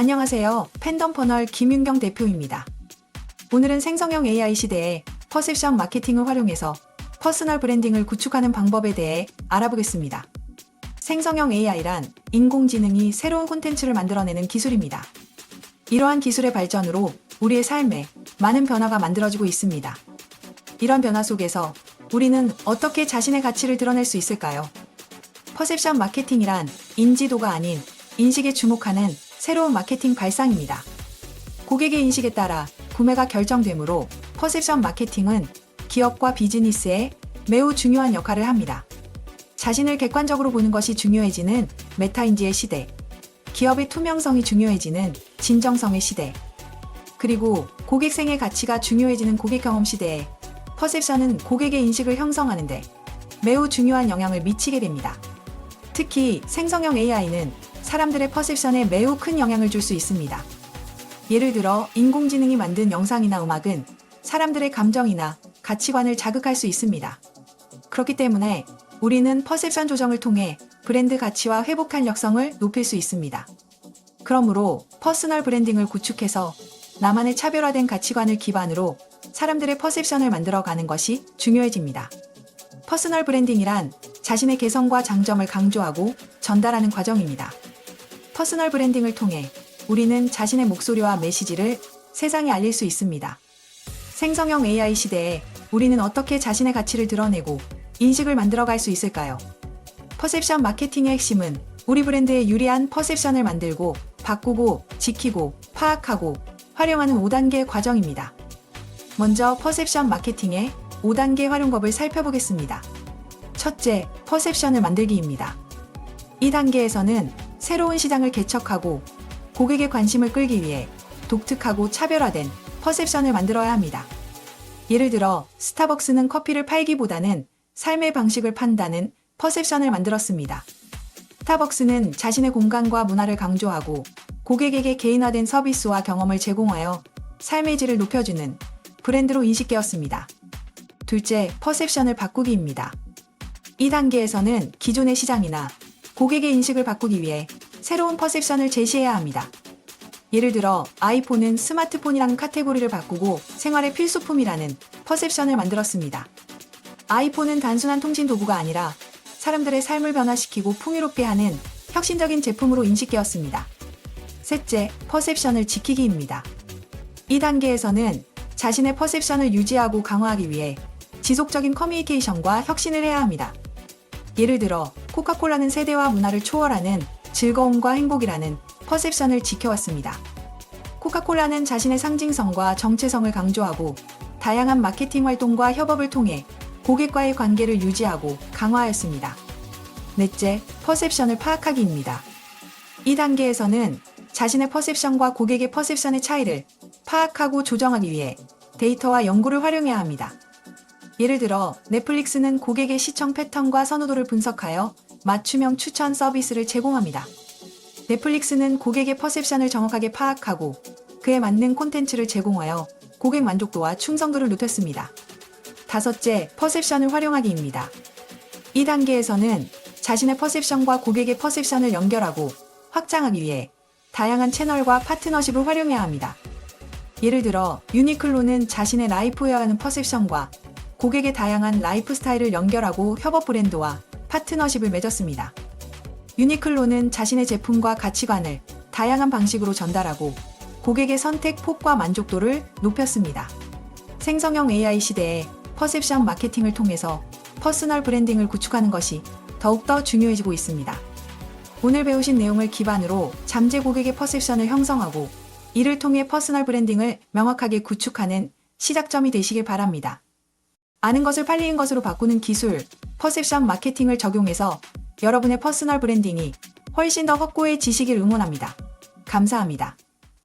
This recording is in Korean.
안녕하세요. 팬덤 퍼널 김윤경 대표입니다. 오늘은 생성형 AI 시대에 퍼셉션 마케팅을 활용해서 퍼스널 브랜딩을 구축하는 방법에 대해 알아보겠습니다. 생성형 AI란 인공지능이 새로운 콘텐츠를 만들어내는 기술입니다. 이러한 기술의 발전으로 우리의 삶에 많은 변화가 만들어지고 있습니다. 이런 변화 속에서 우리는 어떻게 자신의 가치를 드러낼 수 있을까요? 퍼셉션 마케팅이란 인지도가 아닌 인식에 주목하는 새로운 마케팅 발상입니다. 고객의 인식에 따라 구매가 결정되므로 퍼셉션 마케팅은 기업과 비즈니스에 매우 중요한 역할을 합니다. 자신을 객관적으로 보는 것이 중요해지는 메타인지의 시대, 기업의 투명성이 중요해지는 진정성의 시대, 그리고 고객생의 가치가 중요해지는 고객 경험 시대에 퍼셉션은 고객의 인식을 형성하는데 매우 중요한 영향을 미치게 됩니다. 특히 생성형 AI는 사람들의 퍼셉션에 매우 큰 영향을 줄 수 있습니다. 예를 들어 인공지능이 만든 영상이나 음악은 사람들의 감정이나 가치관을 자극할 수 있습니다. 그렇기 때문에 우리는 퍼셉션 조정을 통해 브랜드 가치와 회복 탄력성을 높일 수 있습니다. 그러므로 퍼스널 브랜딩을 구축해서 나만의 차별화된 가치관을 기반으로 사람들의 퍼셉션을 만들어가는 것이 중요해집니다. 퍼스널 브랜딩이란 자신의 개성과 장점을 강조하고 전달하는 과정입니다. 퍼스널 브랜딩을 통해 우리는 자신의 목소리와 메시지를 세상에 알릴 수 있습니다. 생성형 AI 시대에 우리는 어떻게 자신의 가치를 드러내고 인식을 만들어갈 수 있을까요? 퍼셉션 마케팅의 핵심은 우리 브랜드의 유리한 퍼셉션을 만들고 바꾸고 지키고 파악하고 활용하는 5단계 과정입니다. 먼저 퍼셉션 마케팅의 5단계 활용법을 살펴보겠습니다. 첫째, 퍼셉션을 만들기입니다. 이 단계에서는 새로운 시장을 개척하고 고객의 관심을 끌기 위해 독특하고 차별화된 퍼셉션을 만들어야 합니다. 예를 들어 스타벅스는 커피를 팔기보다는 삶의 방식을 판다는 퍼셉션을 만들었습니다. 스타벅스는 자신의 공간과 문화를 강조하고 고객에게 개인화된 서비스와 경험을 제공하여 삶의 질을 높여주는 브랜드로 인식되었습니다. 둘째, 퍼셉션을 바꾸기입니다. 이 단계에서는 기존의 시장이나 고객의 인식을 바꾸기 위해 새로운 퍼셉션을 제시해야 합니다. 예를 들어 아이폰은 스마트폰이라는 카테고리를 바꾸고 생활의 필수품이라는 퍼셉션을 만들었습니다. 아이폰은 단순한 통신 도구가 아니라 사람들의 삶을 변화시키고 풍요롭게 하는 혁신적인 제품으로 인식되었습니다. 셋째, 퍼셉션을 지키기입니다. 이 단계에서는 자신의 퍼셉션을 유지하고 강화하기 위해 지속적인 커뮤니케이션과 혁신을 해야 합니다. 예를 들어 코카콜라는 세대와 문화를 초월하는 즐거움과 행복이라는 퍼셉션을 지켜왔습니다. 코카콜라는 자신의 상징성과 정체성을 강조하고 다양한 마케팅 활동과 협업을 통해 고객과의 관계를 유지하고 강화하였습니다. 넷째, 퍼셉션을 파악하기입니다. 이 단계에서는 자신의 퍼셉션과 고객의 퍼셉션의 차이를 파악하고 조정하기 위해 데이터와 연구를 활용해야 합니다. 예를 들어 넷플릭스는 고객의 시청 패턴과 선호도를 분석하여 맞춤형 추천 서비스를 제공합니다. 넷플릭스는 고객의 퍼셉션을 정확하게 파악하고 그에 맞는 콘텐츠를 제공하여 고객 만족도와 충성도를 높였습니다. 다섯째, 퍼셉션을 활용하기입니다. 이 단계에서는 자신의 퍼셉션과 고객의 퍼셉션을 연결하고 확장하기 위해 다양한 채널과 파트너십을 활용해야 합니다. 예를 들어 유니클로는 자신의 라이프웨어라는 퍼셉션과 고객의 다양한 라이프 스타일을 연결하고 협업 브랜드와 파트너십을 맺었습니다. 유니클로는 자신의 제품과 가치관을 다양한 방식으로 전달하고 고객의 선택 폭과 만족도를 높였습니다. 생성형 AI 시대에 퍼셉션 마케팅을 통해서 퍼스널 브랜딩을 구축하는 것이 더욱더 중요해지고 있습니다. 오늘 배우신 내용을 기반으로 잠재 고객의 퍼셉션을 형성하고 이를 통해 퍼스널 브랜딩을 명확하게 구축하는 시작점이 되시길 바랍니다. 아는 것을 팔리는 것으로 바꾸는 기술, 퍼셉션 마케팅을 적용해서 여러분의 퍼스널 브랜딩이 훨씬 더 확고해지시길 응원합니다. 감사합니다.